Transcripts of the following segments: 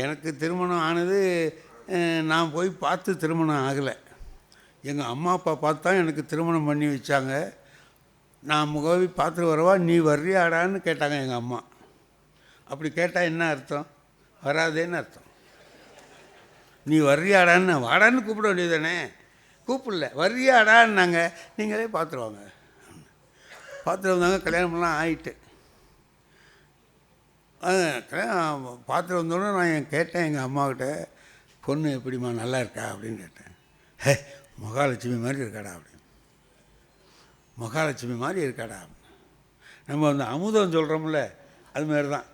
எனக்கு திருமணம் ஆனது நான் போய் பார்த்து திருமணம் ஆகலை. எங்கள் அம்மா அப்பா பார்த்து தான் எனக்கு திருமணம் பண்ணி வச்சாங்க. நான் முகவி பார்த்துட்டு வரவா நீ வர்றியாடான்னு கேட்டாங்க எங்கள் அம்மா. அப்படி கேட்டால் என்ன அர்த்தம்? வராதேன்னு அர்த்தம். நீ வர்றியாடான்னு வாடான்னு கூப்பிட வேண்டியதானே கூப்பிடல வர்றியாடான்னாங்க. நீங்களே பார்த்துருவாங்க பார்த்துட்டு வந்தாங்க கல்யாணம்லாம் ஆகிட்டு பார்த்துட்டு வந்தோடனே நான் கேட்டேன் எங்கள் அம்மாக்கிட்ட பொண்ணு எப்படிம்மா நல்லா இருக்கா? அப்படின்னு கேட்டேன். ஹே மகாலட்சுமி மாதிரி இருக்காடா? அப்படின்னு. மகாலட்சுமி மாதிரி இருக்காடா? நம்ம அந்த அமுதம் சொல்கிறோம்ல அது மாதிரி தான்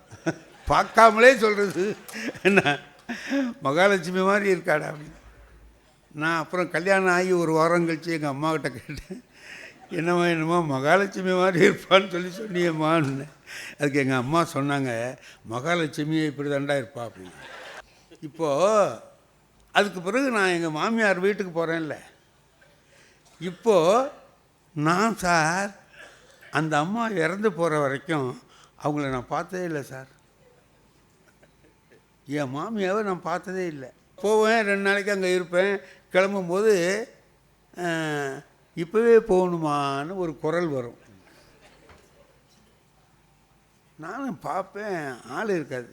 பார்க்காமலே சொல்கிறது என்ன? மகாலட்சுமி மாதிரி இருக்காடா? அப்படின்னு. நான் அப்புறம் கல்யாணம் ஆகி ஒரு வாரம் கழித்து எங்கள் அம்மாக்கிட்ட கேட்டேன். என்னம்மா என்னம்மா மகாலட்சுமி மாதிரி இருப்பான்னு சொல்லி சொன்னியம்மான்னு. அதுக்கு எங்கள் அம்மா சொன்னாங்க மகாலட்சுமியை இப்படி தாண்டா இருப்பா அப்படின்னு. இப்போது அதுக்கு பிறகு நான் எங்கள் மாமியார் வீட்டுக்கு போகிறேன்ல இப்போது நான் சார் அந்த அம்மா இறந்து போகிற வரைக்கும் அவங்கள நான் பார்த்ததே இல்லை சார். என் மாமியாவை நான் பார்த்ததே இல்லை. போவேன் ரெண்டு நாளைக்கு அங்கே இருப்பேன். கிளம்பும்போது இப்போவே போகணுமான்னு ஒரு குரல் வரும். நானும் பார்ப்பேன் ஆள் இருக்காது.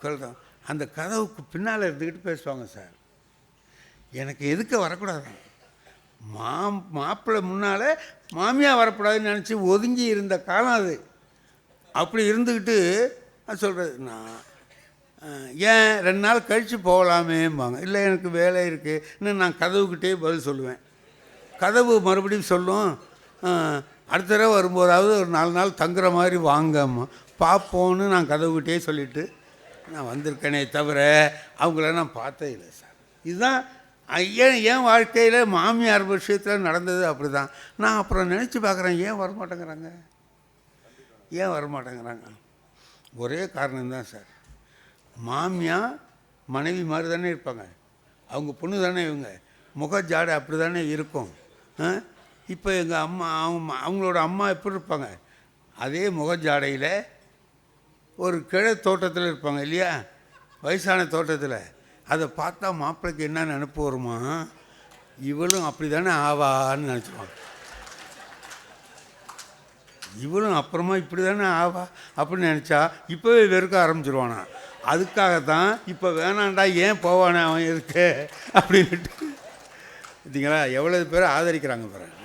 குரல் அந்த கதவுக்கு பின்னால் இருந்துக்கிட்டு பேசுவாங்க சார். எனக்கு எதுக்க வரக்கூடாது? மா மாப்பிள்ளை முன்னால் மாமியார் வரக்கூடாதுன்னு நினச்சி ஒதுங்கி இருந்த காலம் அது. அப்படி இருந்துக்கிட்டு நான் சொல்கிறது நான் ஏன் ரெண்டு நாள் கழித்து போகலாமேம்பாங்க. இல்லை எனக்கு வேலை இருக்குது இன்னும் நான் கதவுக்கிட்டே பதில் சொல்லுவேன். கதவு மறுபடியும் சொல்லும். அடுத்த தடவை வரும்போதாவது ஒரு நாலு நாள் தங்குற மாதிரி வாங்கம்மா. பார்ப்போன்னு நான் கதவுகிட்டே சொல்லிவிட்டு நான் வந்திருக்கேனே தவிர அவங்கள நான் பார்த்தே இல்லை சார். இதுதான் ஏன் என் வாழ்க்கையில் மாமியார் விஷயத்தில் நடந்தது அப்படி தான் நான் அப்புறம் நினச்சி பார்க்குறேன் ஏன் வரமாட்டேங்கிறாங்க? ஏன் வரமாட்டேங்கிறாங்க? ஒரே காரணம்தான் சார். மாமியா மனைவி மாதிரி தானே இருப்பாங்க. அவங்க பொண்ணு தானே இவங்க. முகஜாடை அப்படி தானே இருக்கும். இப்போ எங்கள் அம்மா அவங்க அவங்களோட அம்மா எப்படி இருப்பாங்க? அதே முகஜாடையில் ஒரு கிழ தோட்டத்தில் இருப்பாங்க இல்லையா? வயசான தோட்டத்தில். அதை பார்த்தா மாப்பிள்ளைக்கு என்ன நினப்பு வருமா? இவளும் அப்படி தானே ஆவான்னு நினச்சிருவாங்க இவளும் அப்புறமா இப்படி தானே ஆவா அப்படின்னு நினச்சா இப்போவே வெறுக்க ஆரம்பிச்சிருவானா. அதுக்காகத்தான் இப்போ வேணாண்டா ஏன் போவானே அவன் இருக்கு அப்படின்ட்டு. பார்த்தீங்களா எவ்வளோ பேர் ஆதரிக்கிறாங்க பாருங்க.